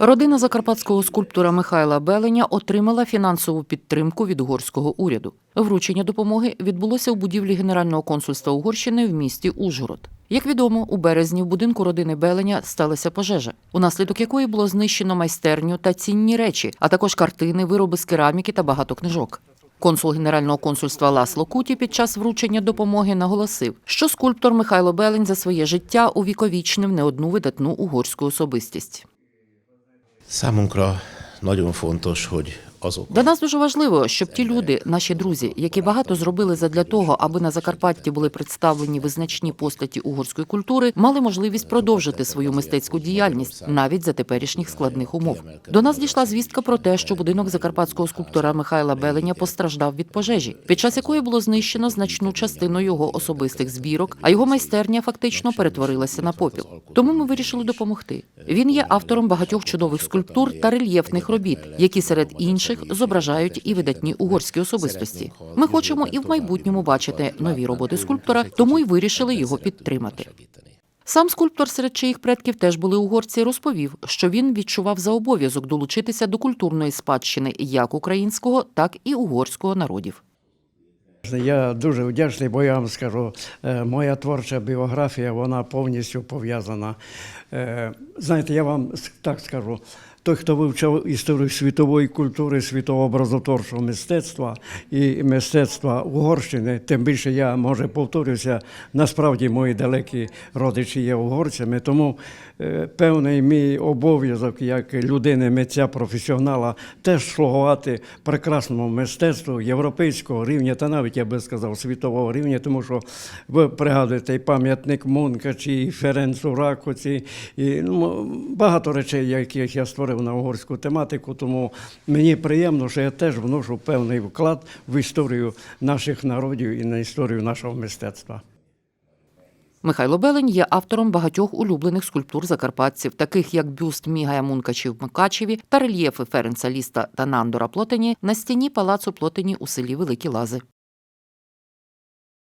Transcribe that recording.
Родина закарпатського скульптора Михайла Беленя отримала фінансову підтримку від угорського уряду. Вручення допомоги відбулося у будівлі Генерального консульства Угорщини в місті Ужгород. Як відомо, у березні в будинку родини Беленя сталася пожежа, унаслідок якої було знищено майстерню та цінні речі, а також картини, вироби з кераміки та багато книжок. Консул Генерального консульства Ласло Куті під час вручення допомоги наголосив, що скульптор Михайло Белень за своє життя увіковічнив не одну видатну угорську особистість. Számunkra nagyon fontos, hogy azok, Для нас дуже важливо, щоб ті люди, наші друзі, які багато зробили задля того, аби на Закарпатті були представлені визначні постаті угорської культури, мали можливість продовжити свою мистецьку діяльність навіть за теперішніх складних умов. До нас дійшла звістка про те, що будинок закарпатського скульптора Михайла Беленя постраждав від пожежі, під час якої було знищено значну частину його особистих збірок, а його майстерня фактично перетворилася на попіл. Тому ми вирішили допомогти. Він є автором багатьох чудових скульптур та рельєфних робіт, які серед інших зображають і видатні угорські особистості. Ми хочемо і в майбутньому бачити нові роботи скульптора, тому й вирішили його підтримати. Сам скульптор, серед чиїх предків теж були угорці, розповів, що він відчував за обов'язок долучитися до культурної спадщини як українського, так і угорського народів. Я дуже вдячний, бо я вам скажу, е, моя творча біографія вона повністю пов'язана. Знаєте, я вам так скажу. Той, хто вивчав історію світової культури, світового образотворчого мистецтва і мистецтва Угорщини, тим більше я, може, повторюся, насправді мої далекі родичі є угорцями, тому е, певний мій обов'язок як людини, митця, професіонала, теж слугувати прекрасному мистецтву європейського рівня, та навіть я би сказав світового рівня, тому що ви пригадуєте і пам'ятник Мункачі, і Ференцу Ракоці, і ну, багато речей, яких я створив на угорську тематику. Тому мені приємно, що я теж вношу певний вклад в історію наших народів і на історію нашого мистецтва. Михайло Белень є автором багатьох улюблених скульптур закарпатців, таких як бюст Мігая Мункачі в Мукачеві та рельєфи Ференца Ліста та Нандора Плотені на стіні палацу Плотені у селі Великі Лази.